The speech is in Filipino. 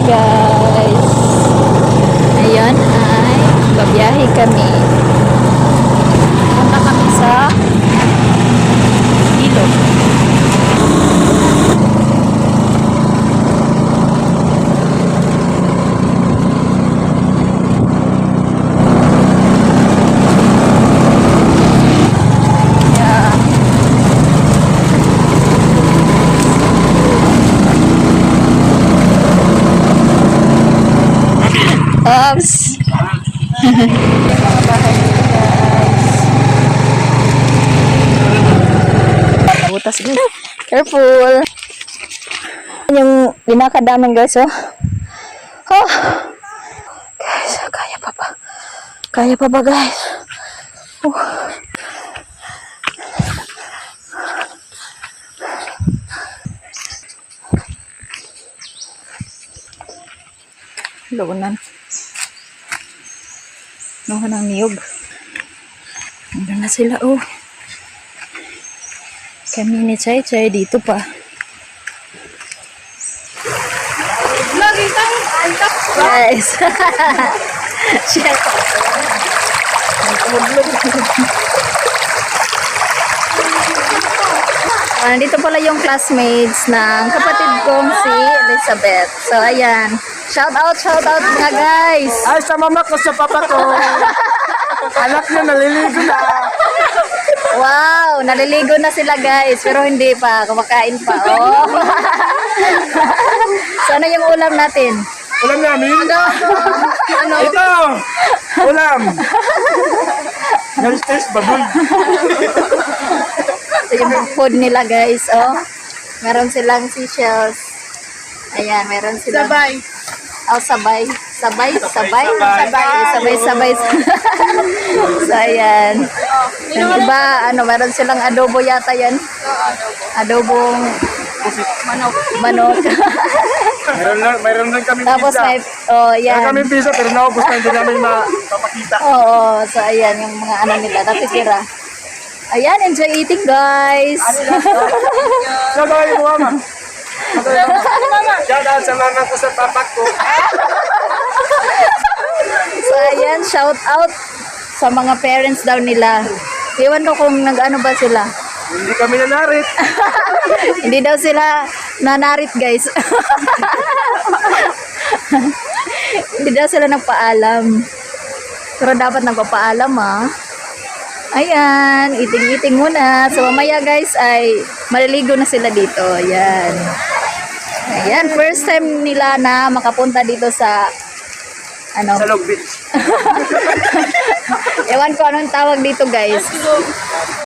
Guys! Ngayon ay babiyahe kami. Punta kami sa ilog. Oops! Butas guys. Careful! Yung pinakadaming guys, oh. Oh! Guys, kaya pa ba? Kaya pa ba guys? Oh. Launan. Nuha ng niyog. Nandun na sila, oh. Kami ni Chay Chay dito pa. Guys. Share ko. Ah, nandito pala yung classmates ng kapatid kong si Elizabeth. So, ayan. Shout out, shout out mga guys. Ay, sa mama ko, sa papa ko. Anak niya, naliligo na. Wow, naliligo na sila guys, pero hindi pa, kumakain pa. Oh. so ano yung ulam natin? Ulam namin? Ano? Ito! Ulam! Nalistes, baboy. Ito yung food nila guys, oh. Meron silang seashells. Ayan, meron silang... Sabay. Oh, sabay. Sabay, sabay. Sabay, sabay, sabay. so, ayan. Yung iba, ano, meron silang adobo yata yan. Adobong manok. Manok. Lang, mayroon lang kami Tapos pizza. may, oh, yan. kami pizza, pero naubos na hindi namin mapapakita. Oo, so ayan yung mga ano nila, natitira. Ayan, enjoy eating guys. Shout out mo, mama. Shout out sa mama ko, sa papa ko. So ayan, shout out sa mga parents daw nila. Iwan ko kung nag-ano ba sila. Hindi kami nanarit. Hindi daw sila nanarit guys. Hindi daw sila nagpaalam. Pero dapat nagpapaalam ah. Ayan, iting-iting muna. So mamaya guys ay maliligo na sila dito. Ayan. Ayan, first time nila na makapunta dito sa ano, Sa Log Beach. ewan ko anong tawag dito guys.